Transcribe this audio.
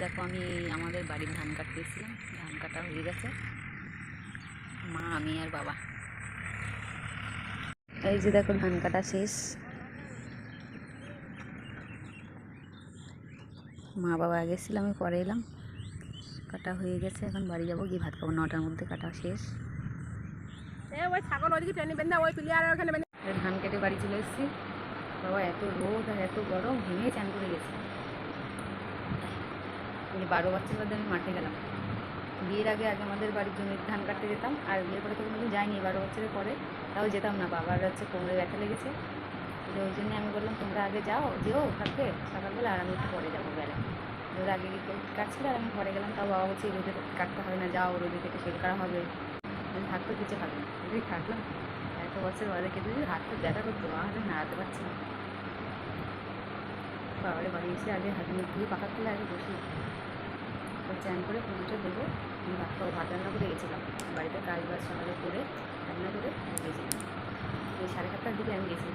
দেখো আমি আমাদের বাড়ির ধান কাটতে এসেছিলাম ধান কাটা হয়ে গেছে। মা আমি আর বাবা। এই যে দেখো ধান কাটা শেষ। মা বাবা আগে ছিল আমি পরে এলাম। কাটা হয়ে গেছে এখন বাড়ি যাব। গিয়ে ভাত খাব। নটার মধ্যে কাটা শেষ। ধান কেটে বাড়ি চলে এসেছি। বাবা এত রোদ আর এত গরম ভেঙে চান করে গেছে। বারো বছর বাদে আমি মাঠে গেলাম। বিয়ের আগে আগে আমাদের বাড়ির জন্য ধান কাটতে যেতাম, আর বিয়ের পরে তো কোনোদিন যাইনি বারো বছরের পরে, তাও যেতাম না। বাবার হচ্ছে কোমরে ব্যথা লেগেছে, তো ওই জন্য আমি বললাম, তোমরা আগে যাও, যেও থাকতে সকালবেলা আর আমি একটু পরে যাব বেলা। ওরা আগে কাটছিল আর আমি পরে গেলাম, তাও বাবা বলছে রোদে কাটতে হবে না, যাও, রোদে থেকে সেল করা হবে। আমি তো কিছু থাকবে যদি থাকলাম এত বছর বাদে কেটে যদি হাত তো ব্যথা করতো হাতে নাড়াতে পারছি না। বাবারে বাড়ি এসে আগে হাত মুখ ধুয়ে পাকা তুলে আগে বসি তো চ্যান করে পুজোটা দেবো ভাত ভাত রান্না করে গেছিলাম বাড়িতে কাজ বাজ সকালে করে রান্না করে গেছিলাম সাড়ে সাতটার দিকে আমি গেছি।